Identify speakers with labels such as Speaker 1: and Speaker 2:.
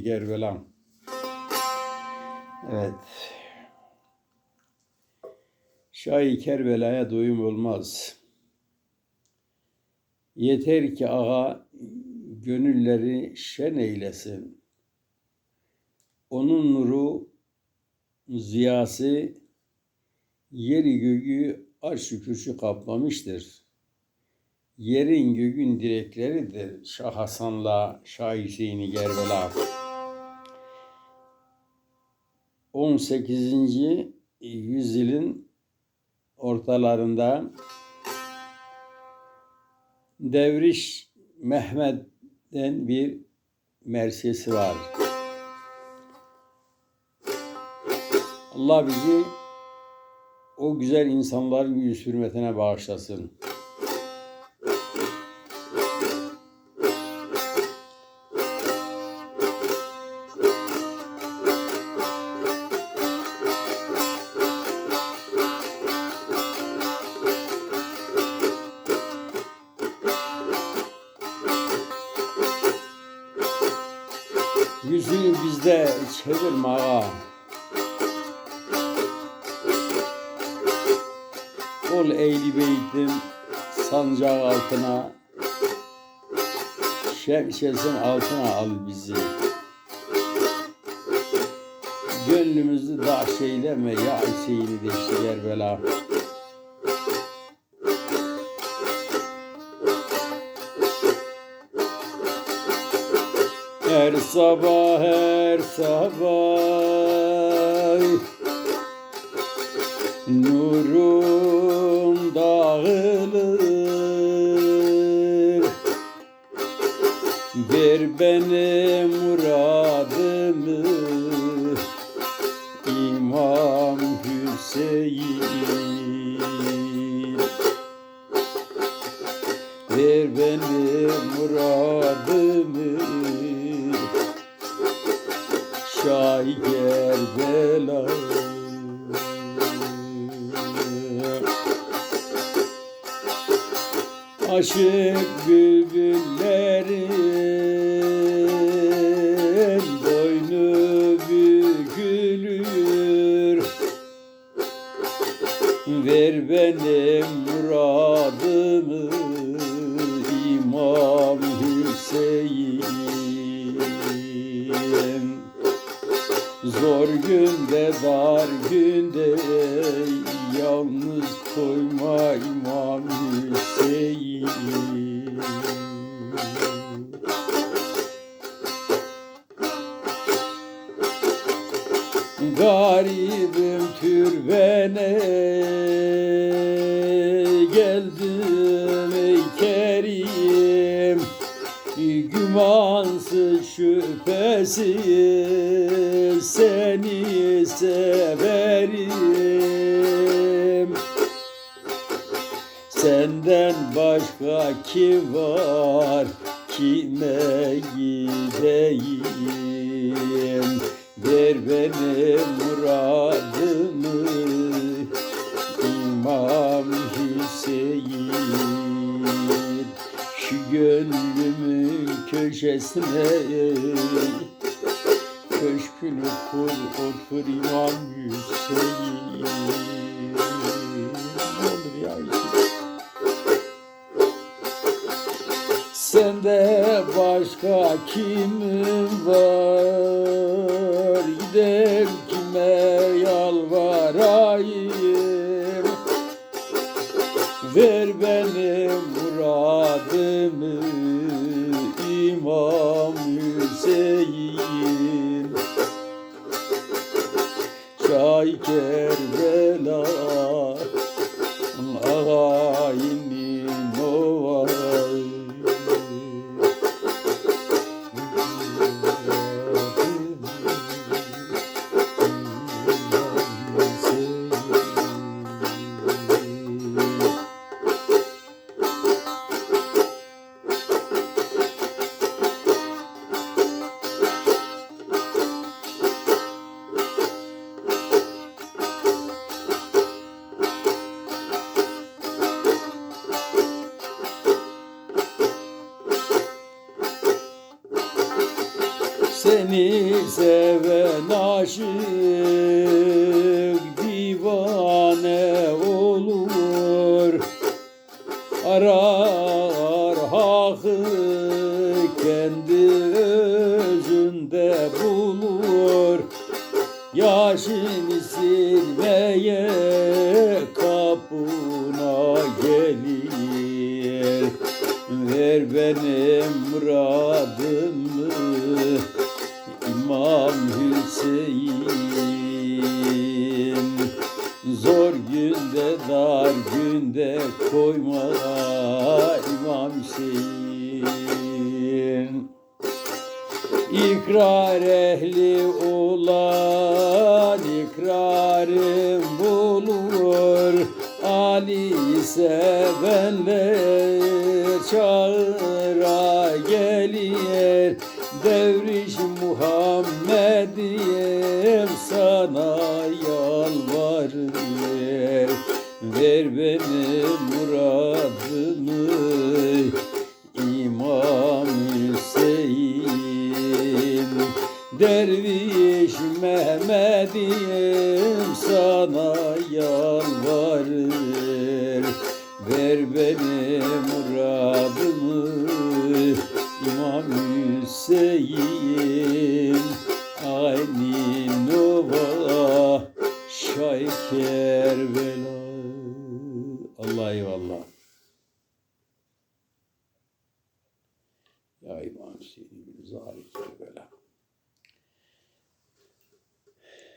Speaker 1: Gervelan. Evet. Şahi Kerbela'ya doyum olmaz. Yeter ki ağa gönülleri şen eylesin. Onun nuru, ziyası yeri göğü arş-ı kürsü kaplamıştır. Yerin göğün direkleridir Şah Hasan'la Şah Hüseyin'i Gerbela. 18. yüzyılın ortalarında Devriş Mehmet'ten bir mersiyesi var. Allah bizi o güzel insanların yüz hürmetine bağışlasın. Bizde çevirme ağa. Ol eğli beytin sancağı altına Şemsiyesin altına al bizi Gönlümüzü daha şeyleme ya Hüseyin'i deşti Gerbela Her sabah her sabah. Nurum dağılır. Ver benim muradımı. İmam Hüseyin. Ver benim muradımı Şah Gerbela Aşık bülbüllerin boynu bükülür. Ver benim muradımı İmam Hüseyin Zor günde dar günde yalnız koyma İmam Hüseyin Garibim türbene Gümansız şüphesiz seni severim. Senden başka kim var kime gideyim? Ver benim muradımı İmam Hüseyin. Şu gönlümün köşesine Köşkünü kur otur İmam Hüseyin. Olur ya Sende başka kimim var? Gider kime Seni seven aşık divane olur. Arar hakkı kendi özünde bulur. Yaşını silmeye kapına gelir. Ver benim muradımı İmam Hüseyin. Zor günde dar günde koyma İmam Hüseyin. İkrar ehli olan ikrarım bulur Ali sevenler çağıra gelir Devriş Muhammed'im sana yalvarır Ver benim muradımı İmam Hüseyin. Derviş Mehmet'im sana yalvarır Ver benim muradımı Vela Allah eyvallah